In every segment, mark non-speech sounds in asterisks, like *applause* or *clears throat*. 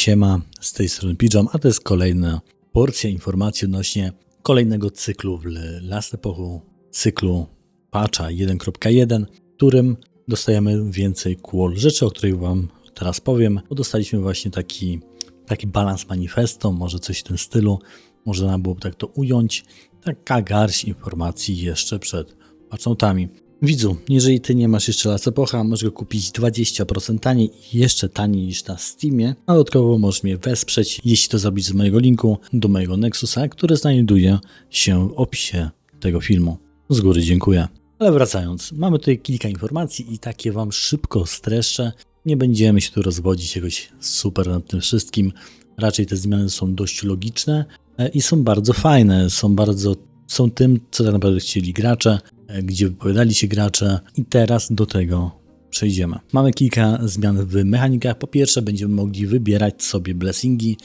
Siema, z tej strony Pijam, a to jest kolejna porcja informacji odnośnie kolejnego cyklu w Last Epochu, cyklu patcha 1.1, w którym dostajemy więcej cool rzeczy, o których Wam teraz powiem, bo dostaliśmy właśnie taki, taki balans manifesto, może coś w tym stylu, można byłoby tak to ująć, taka garść informacji jeszcze przed patchoutami. Widzu, jeżeli ty nie masz jeszcze Last Epocha, możesz go kupić 20% taniej i jeszcze taniej niż na Steamie. A dodatkowo możesz mnie wesprzeć, jeśli to zrobić z mojego linku do mojego Nexusa, który znajduje się w opisie tego filmu. Z góry dziękuję. Ale wracając, mamy tutaj kilka informacji i takie wam szybko streszczę. Nie będziemy się tu rozwodzić jakoś super nad tym wszystkim. Raczej te zmiany są dość logiczne e, i są bardzo fajne. Są bardzo są tym, co tak naprawdę chcieli gracze, e, gdzie wypowiadali się gracze i teraz do tego przejdziemy. Mamy kilka zmian w mechanikach. Po pierwsze, będziemy mogli wybierać sobie blessingi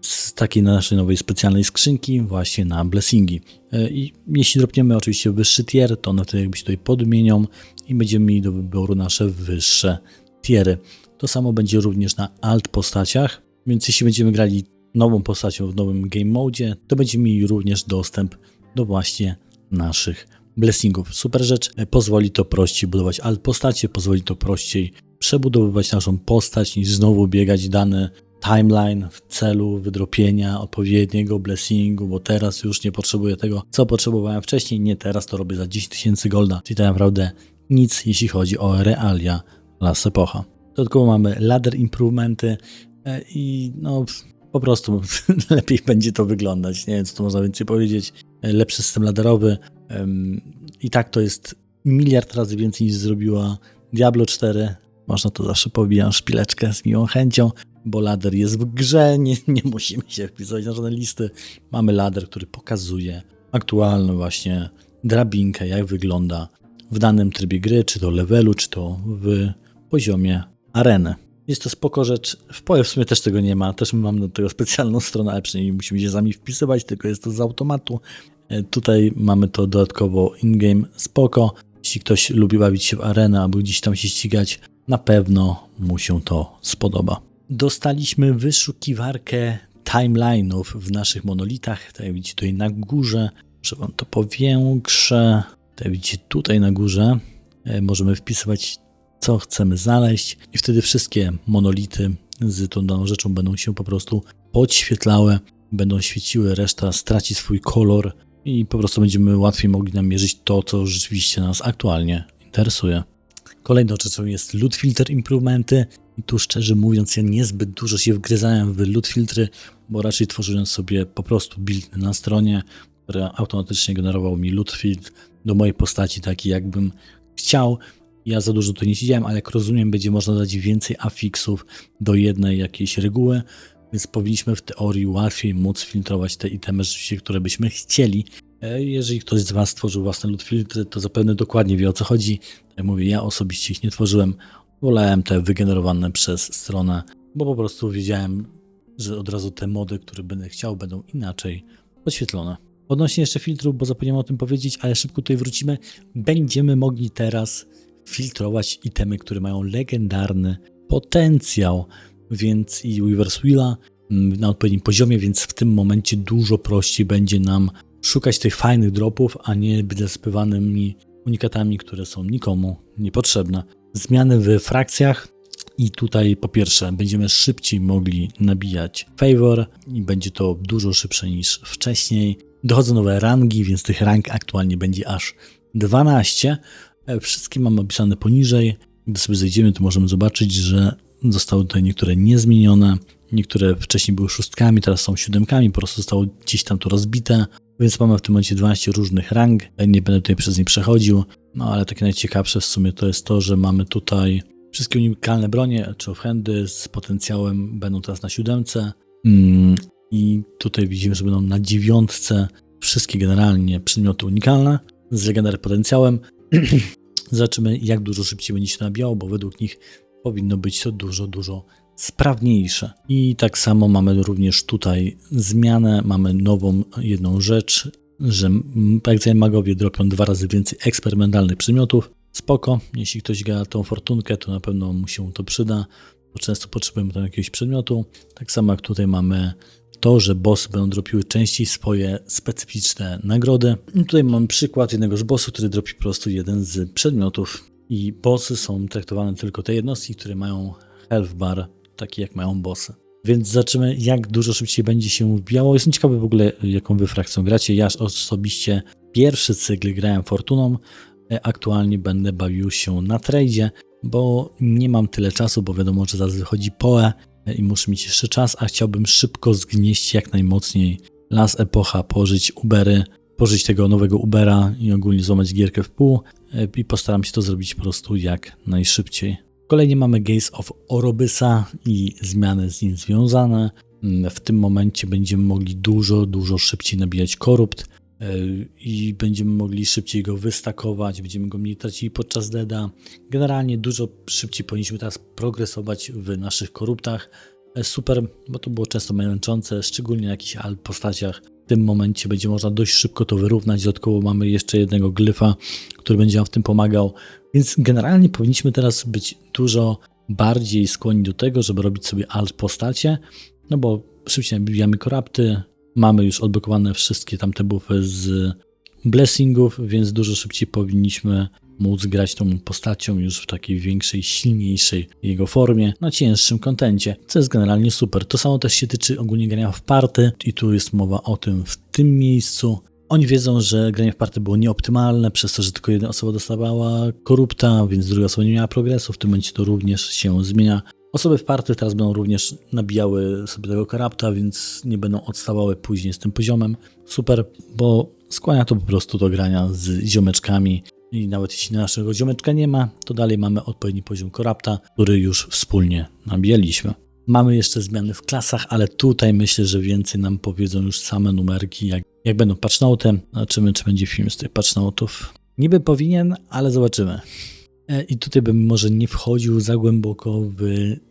z takiej naszej nowej specjalnej skrzynki właśnie na blessingi. E, I jeśli dropniemy oczywiście wyższy tier, to one wtedy jakby się tutaj podmienią i będziemy mieli do wyboru nasze wyższe tiery. To samo będzie również na alt postaciach, więc jeśli będziemy grali nową postacią w nowym game mode, to będziemy mieli również dostęp do właśnie naszych blessingów. Super rzecz, e, pozwoli to prościej budować alt postacie, pozwoli to prościej przebudowywać naszą postać niż znowu biegać dany timeline w celu wydropienia odpowiedniego blessingu, bo teraz już nie potrzebuję tego, co potrzebowałem wcześniej, nie teraz to robię za 10 tysięcy golda, czyli tak naprawdę nic, jeśli chodzi o realia Las Epocha. Dodatkowo mamy ladder improvementy e, i no po prostu *laughs* lepiej będzie to wyglądać, nie wiem co można więcej powiedzieć lepszy system laderowy. I tak to jest miliard razy więcej niż zrobiła Diablo 4. Można to zawsze pobijać szpileczkę z miłą chęcią, bo lader jest w grze, nie, nie musimy się wpisywać na żadne listy. Mamy lader, który pokazuje aktualną właśnie drabinkę, jak wygląda w danym trybie gry, czy to levelu, czy to w poziomie areny. Jest to spoko rzecz. W PoE w sumie też tego nie ma. Też mamy do tego specjalną stronę, ale przynajmniej musimy się sami wpisywać, tylko jest to z automatu. E, tutaj mamy to dodatkowo in-game spoko. Jeśli ktoś lubi bawić się w arenę albo gdzieś tam się ścigać, na pewno mu się to spodoba. Dostaliśmy wyszukiwarkę timeline'ów w naszych monolitach. Jak widzicie tutaj na górze, że wam to powiększę. Tak jak widzicie tutaj na górze e, możemy wpisywać co chcemy znaleźć i wtedy wszystkie monolity z tą daną rzeczą będą się po prostu podświetlały, będą świeciły, reszta straci swój kolor i po prostu będziemy łatwiej mogli namierzyć to, co rzeczywiście nas aktualnie interesuje. Kolejną rzeczą jest loot filter improvementy i tu szczerze mówiąc ja niezbyt dużo się wgryzałem w loot filtry, bo raczej tworzyłem sobie po prostu build na stronie, który automatycznie generował mi loot filtr do mojej postaci taki jakbym chciał, ja za dużo tu nie siedziałem, ale jak rozumiem, będzie można dać więcej afixów do jednej jakiejś reguły, więc powinniśmy w teorii łatwiej móc filtrować te itemy rzeczywiście, które byśmy chcieli. E, jeżeli ktoś z Was stworzył własne loot filtry, to zapewne dokładnie wie o co chodzi. Jak mówię, ja osobiście ich nie tworzyłem. Wolałem te wygenerowane przez stronę, bo po prostu wiedziałem, że od razu te mody, które będę chciał, będą inaczej podświetlone. Odnośnie jeszcze filtrów, bo zapomniałem o tym powiedzieć, ale szybko tutaj wrócimy. Będziemy mogli teraz filtrować itemy, które mają legendarny potencjał, więc i Weaver's Willa mm, na odpowiednim poziomie, więc w tym momencie dużo prościej będzie nam szukać tych fajnych dropów, a nie być zaspywanymi unikatami, które są nikomu niepotrzebne. Zmiany w frakcjach i tutaj po pierwsze będziemy szybciej mogli nabijać favor i będzie to dużo szybsze niż wcześniej. Dochodzą nowe rangi, więc tych rank aktualnie będzie aż 12, E, wszystkie mamy opisane poniżej. Gdy sobie zejdziemy, to możemy zobaczyć, że zostały tutaj niektóre niezmienione. Niektóre wcześniej były szóstkami, teraz są siódemkami, po prostu zostało gdzieś tam to rozbite. Więc mamy w tym momencie 12 różnych rang. E, nie będę tutaj przez nie przechodził. No ale takie najciekawsze w sumie to jest to, że mamy tutaj wszystkie unikalne bronie, czy offhandy z potencjałem będą teraz na siódemce. Mm, I tutaj widzimy, że będą na dziewiątce wszystkie generalnie przedmioty unikalne z legendarnym potencjałem. *clears throat* Zobaczymy, jak dużo szybciej będzie się nabijało, bo według nich powinno być to dużo, dużo sprawniejsze. I tak samo mamy również tutaj zmianę, mamy nową jedną rzecz, że jak magowie dropią dwa razy więcej eksperymentalnych przedmiotów. Spoko, jeśli ktoś gra tą fortunkę, to na pewno mu się to przyda. bo często potrzebujemy tam jakiegoś przedmiotu. Tak samo jak tutaj mamy to, że bossy będą dropiły częściej swoje specyficzne nagrody. I tutaj mam przykład jednego z bossów, który dropi po prostu jeden z przedmiotów. I bossy są traktowane tylko te jednostki, które mają health bar, taki jak mają bossy. Więc zobaczymy, jak dużo szybciej będzie się wbijało. Jestem ciekawy w ogóle, jaką wy frakcją gracie. Ja osobiście pierwszy cykl grałem Fortuną. E, Aktualnie będę bawił się na tradzie, bo nie mam tyle czasu, bo wiadomo, że zaraz wychodzi PoE i muszę mieć jeszcze czas, a chciałbym szybko zgnieść jak najmocniej las epocha, pożyć Ubery, pożyć tego nowego Ubera i ogólnie złamać gierkę w pół e, i postaram się to zrobić po prostu jak najszybciej. Kolejnie mamy Gaze of Orobysa i zmiany z nim związane. Mm, W tym momencie będziemy mogli dużo, dużo szybciej nabijać korupt i będziemy mogli szybciej go wystakować, będziemy go mniej tracili podczas deda. Generalnie dużo szybciej powinniśmy teraz progresować w naszych koruptach. E, Super, bo to było często męczące, szczególnie na jakichś alt postaciach. W tym momencie będzie można dość szybko to wyrównać. Dodatkowo mamy jeszcze jednego glyfa, który będzie nam w tym pomagał. Więc generalnie powinniśmy teraz być dużo bardziej skłonni do tego, żeby robić sobie alt postacie, no bo szybciej nabijamy korapty, mamy już odblokowane wszystkie tamte buffy z blessingów, więc dużo szybciej powinniśmy móc grać tą postacią już w takiej większej, silniejszej jego formie, na cięższym kontencie, co jest generalnie super. To samo też się tyczy ogólnie grania w party i tu jest mowa o tym w tym miejscu. Oni wiedzą, że granie w party było nieoptymalne, przez to, że tylko jedna osoba dostawała korupta, więc druga osoba nie miała progresu. W tym momencie to również się zmienia. Osoby w party teraz będą również nabijały sobie tego korupta, więc nie będą odstawały później z tym poziomem. Super, bo skłania to po prostu do grania z ziomeczkami. I nawet jeśli naszego ziomeczka nie ma, to dalej mamy odpowiedni poziom korupta, który już wspólnie nabijaliśmy. Mamy jeszcze zmiany w klasach, ale tutaj myślę, że więcej nam powiedzą już same numerki, jak, jak będą patchnotem. Zobaczymy, czy będzie film z tych patchnotów. Niby powinien, ale zobaczymy. E, I tutaj bym może nie wchodził za głęboko w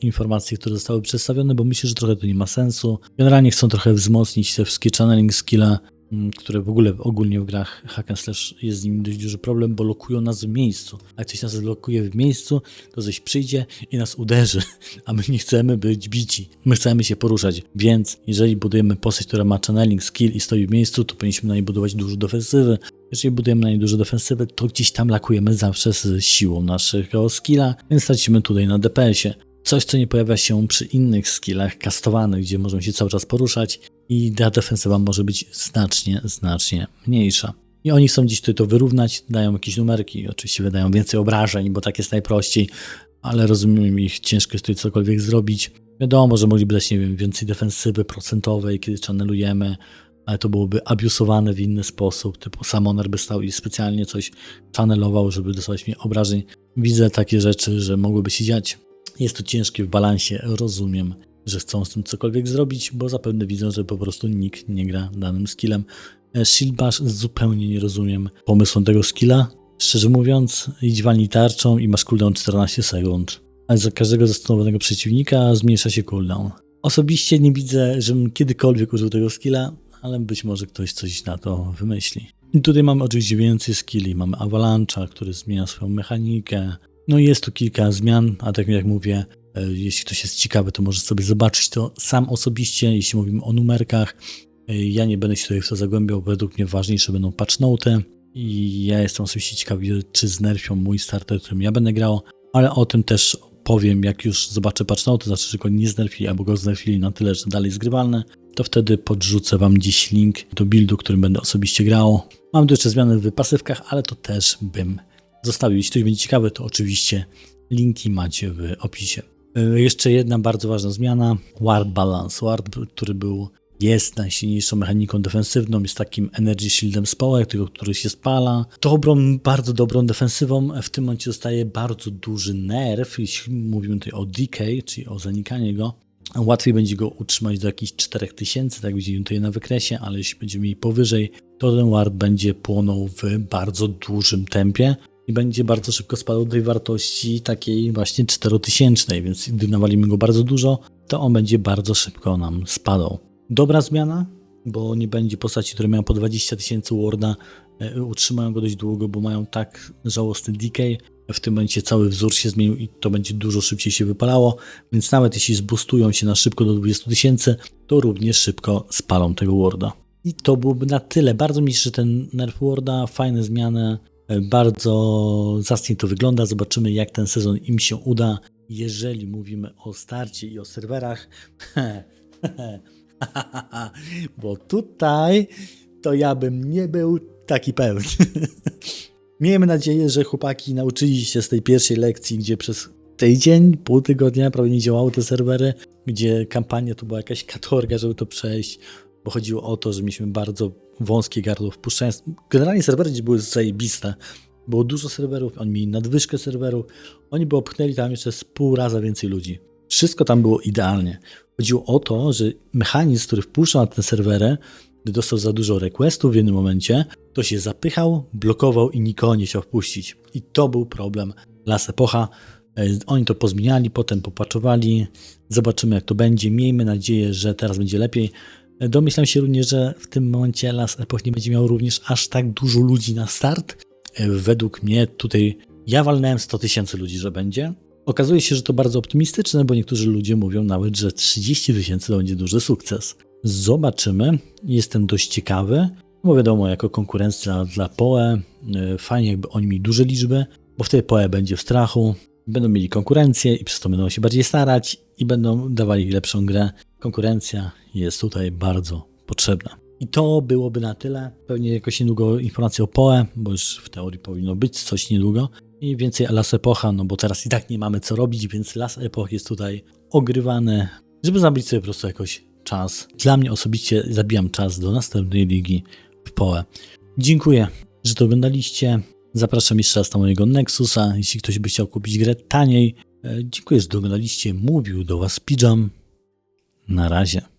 informacje, które zostały przedstawione, bo myślę, że trochę to nie ma sensu. Generalnie chcą trochę wzmocnić te wszystkie channeling skilla, mm, które w ogóle ogólnie w grach hack and slash jest z nimi dość duży problem, bo lokują nas w miejscu. A jak coś nas lokuje w miejscu, to coś przyjdzie i nas uderzy, *laughs* a my nie chcemy być bici. My chcemy się poruszać. Więc jeżeli budujemy postać, która ma channeling skill i stoi w miejscu, to powinniśmy na niej budować dużo defensywy. Jeżeli budujemy na niej dużo defensywy, to gdzieś tam lakujemy zawsze z siłą naszego skilla, więc tracimy tutaj na DPS-ie. Coś, co nie pojawia się przy innych skillach kastowanych, gdzie możemy się cały czas poruszać i ta defensywa może być znacznie, znacznie mniejsza. I oni chcą gdzieś tutaj to wyrównać, dają jakieś numerki, oczywiście wydają więcej obrażeń, bo tak jest najprościej, ale rozumiem ich, ciężko jest tutaj cokolwiek zrobić. Wiadomo, że mogliby dać, nie wiem, więcej defensywy procentowej, kiedy channelujemy, ale to byłoby abusowane w inny sposób, typu Samoner by stał i specjalnie coś channelował, żeby dostawać mi obrażeń. Widzę takie rzeczy, że mogłyby się dziać. Jest to ciężkie w balansie, rozumiem, że chcą z tym cokolwiek zrobić, bo zapewne widzą, że po prostu nikt nie gra danym skillem. E, Shield Bash zupełnie nie rozumiem pomysłu tego skilla. Szczerze mówiąc, idź walnij tarczą i masz cooldown 14 sekund. Ale za każdego zastosowanego przeciwnika zmniejsza się cooldown. Osobiście nie widzę, żebym kiedykolwiek użył tego skilla, ale być może ktoś coś na to wymyśli. I tutaj mamy oczywiście więcej skilli. Mamy Avalancha, który zmienia swoją mechanikę. No i jest tu kilka zmian, a tak jak mówię, e, jeśli ktoś jest ciekawy, to może sobie zobaczyć to sam osobiście, jeśli mówimy o numerkach. E, Ja nie będę się tutaj w to zagłębiał, według mnie ważniejsze będą patchnoty i ja jestem osobiście ciekawy, czy znerfią mój starter, którym ja będę grał, ale o tym też powiem, jak już zobaczę patchnoty, znaczy, że go nie znerfili, albo go znerfili na tyle, że dalej jest to wtedy podrzucę Wam dziś link do buildu, którym będę osobiście grał. Mam tu jeszcze zmiany w pasywkach, ale to też bym zostawił. Jeśli ktoś będzie ciekawy, to oczywiście linki macie w opisie. E, Jeszcze jedna bardzo ważna zmiana, Ward Balance. Ward, który był, jest najsilniejszą mechaniką defensywną, jest takim Energy Shieldem z połek, tego, który się spala. Dobrą, bardzo dobrą defensywą. W tym momencie dostaje bardzo duży nerw, jeśli mówimy tutaj o decay, czyli o zanikanie go. Łatwiej będzie go utrzymać do jakichś 4000, tak widzimy tutaj na wykresie, ale jeśli będziemy mieli powyżej, to ten ward będzie płonął w bardzo dużym tempie i będzie bardzo szybko spadał do tej wartości takiej właśnie 4000, więc gdy nawalimy go bardzo dużo, to on będzie bardzo szybko nam spadał. Dobra zmiana, bo nie będzie postaci, które mają po 20 tysięcy warda, e, utrzymają go dość długo, bo mają tak żałosny decay. W tym momencie cały wzór się zmienił i to będzie dużo szybciej się wypalało, więc nawet jeśli zbustują się na szybko do 20 tysięcy, to również szybko spalą tego Worda. I to byłoby na tyle. Bardzo mi się ten nerf Worda, fajne zmiany, bardzo zacnie to wygląda. Zobaczymy jak ten sezon im się uda. Jeżeli mówimy o starcie i o serwerach, *laughs* bo tutaj to ja bym nie był taki pewny. *laughs* Miejmy nadzieję, że chłopaki nauczyli się z tej pierwszej lekcji, gdzie przez tydzień, pół tygodnia prawie nie działały te serwery, gdzie kampania to była jakaś katorga, żeby to przejść, bo chodziło o to, że mieliśmy bardzo wąskie gardło wpuszczając. Generalnie serwery gdzie były zajebiste. Było dużo serwerów, oni mieli nadwyżkę serwerów, oni by opchnęli tam jeszcze z pół raza więcej ludzi. Wszystko tam było idealnie. Chodziło o to, że mechanizm, który wpuszczał na te serwery, gdy dostał za dużo requestów w jednym momencie, to się zapychał, blokował i nikogo nie chciał wpuścić. I to był problem Las Epocha. E, Oni to pozmieniali, potem popaczowali. Zobaczymy, jak to będzie. Miejmy nadzieję, że teraz będzie lepiej. E, Domyślam się również, że w tym momencie Las Epoch nie będzie miał również aż tak dużo ludzi na start. E, Według mnie tutaj ja walnąłem 100 tysięcy ludzi, że będzie. Okazuje się, że to bardzo optymistyczne, bo niektórzy ludzie mówią nawet, że 30 tysięcy to będzie duży sukces. Zobaczymy. Jestem dość ciekawy, bo wiadomo, jako konkurencja dla POE, y, fajnie jakby oni mieli duże liczby, bo wtedy POE będzie w strachu, będą mieli konkurencję i przez to będą się bardziej starać i będą dawali lepszą grę. Konkurencja jest tutaj bardzo potrzebna. I to byłoby na tyle. Pewnie jakoś niedługo informacje o POE, bo już w teorii powinno być coś niedługo. I więcej Las Epocha, no bo teraz i tak nie mamy co robić, więc Las Epoch jest tutaj ogrywany, żeby zabić sobie po prostu jakoś czas. Dla mnie osobiście zabijam czas do następnej ligi w POE. Dziękuję, że to oglądaliście. Zapraszam jeszcze raz na mojego Nexusa, jeśli ktoś by chciał kupić grę taniej. E, Dziękuję, że to oglądaliście. Mówił do Was Pijam. Na razie.